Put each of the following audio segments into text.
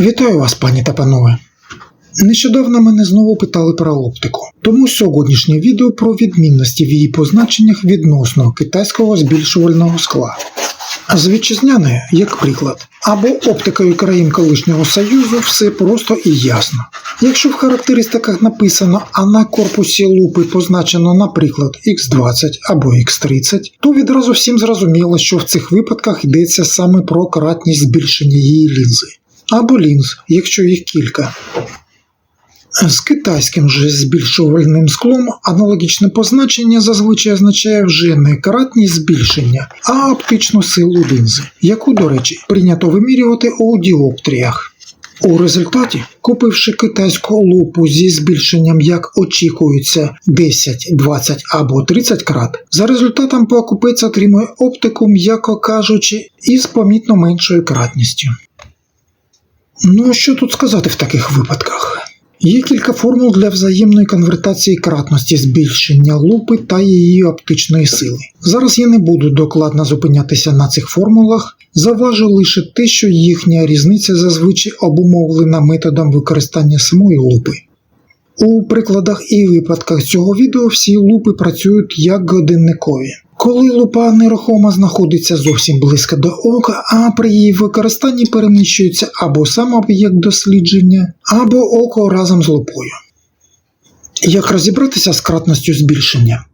Вітаю вас, пані та панове. Нещодавно мене знову питали про оптику, тому сьогоднішнє відео про відмінності в її позначеннях відносно китайського збільшувального скла. З вітчизняної, як приклад, або оптикою країн колишнього Союзу все просто і ясно. Якщо в характеристиках написано, а на корпусі лупи позначено, наприклад, X20 або X30, то відразу всім зрозуміло, що в цих випадках йдеться саме про кратність збільшення її лінзи, або лінз, якщо їх кілька. З китайським же збільшувальним склом аналогічне позначення зазвичай означає вже не кратність збільшення, а оптичну силу лінзи, яку, до речі, прийнято вимірювати у діоптріях. У результаті, купивши китайську лупу зі збільшенням, як очікується, 10, 20 або 30 крат, за результатом покупець отримує оптику, м'яко кажучи, із помітно меншою кратністю. Ну, що тут сказати в таких випадках? Є кілька формул для взаємної конвертації кратності збільшення лупи та її оптичної сили. Зараз я не буду докладно зупинятися на цих формулах, заважу лише те, що їхня різниця зазвичай обумовлена методом використання самої лупи. У прикладах і випадках цього відео всі лупи працюють як годинникові. Коли лупа нерухомо знаходиться зовсім близько до ока, а при її використанні переміщується або сам об'єкт дослідження, або око разом з лупою. Як розібратися з кратністю збільшення?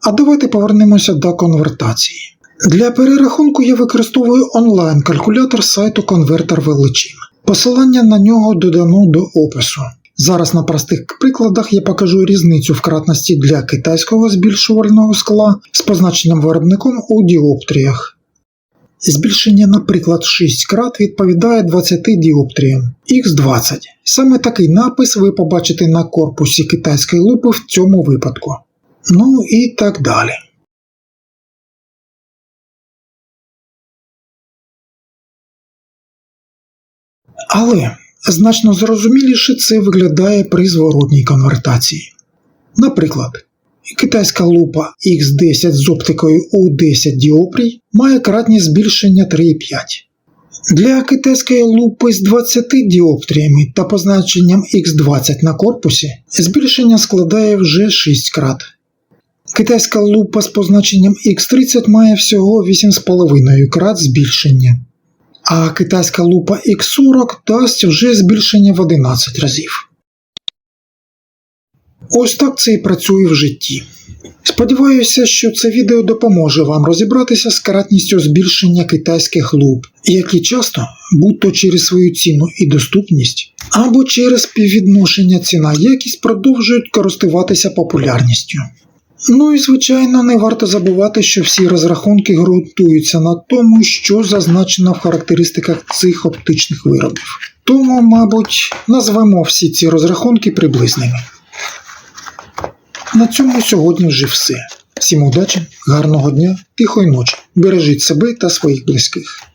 А давайте повернемося до конвертації. Для перерахунку я використовую онлайн-калькулятор сайту конвертер величин. Посилання на нього додано до опису. Зараз на простих прикладах я покажу різницю в кратності для китайського збільшувального скла з позначенням виробником у діоптріях. Збільшення, наприклад, 6 крат відповідає 20 діоптріям Х20. Саме такий напис ви побачите на корпусі китайської лупи в цьому випадку. Ну і так далі. Але значно зрозуміліше це виглядає при зворотній конвертації. Наприклад, китайська лупа X10 з оптикою у 10 діопрій має кратність збільшення 3,5. Для китайської лупи з 20 діоптріями та позначенням X20 на корпусі збільшення складає вже 6 крат. Китайська лупа з позначенням X30 має всього 8,5 крат збільшення а китайська лупа X40 дасть вже збільшення в 11 разів. Ось так це і працює в житті. Сподіваюся, що це відео допоможе вам розібратися з кратністю збільшення китайських луп, які часто, будь то через свою ціну і доступність, або через співвідношення ціна якість продовжують користуватися популярністю. Ну і звичайно, не варто забувати, що всі розрахунки ґрунтуються на тому, що зазначено в характеристиках цих оптичних виробів. Тому, мабуть, назвемо всі ці розрахунки приблизними. На цьому сьогодні вже все. Всім удачі, гарного дня, тихої ночі. Бережіть себе та своїх близьких.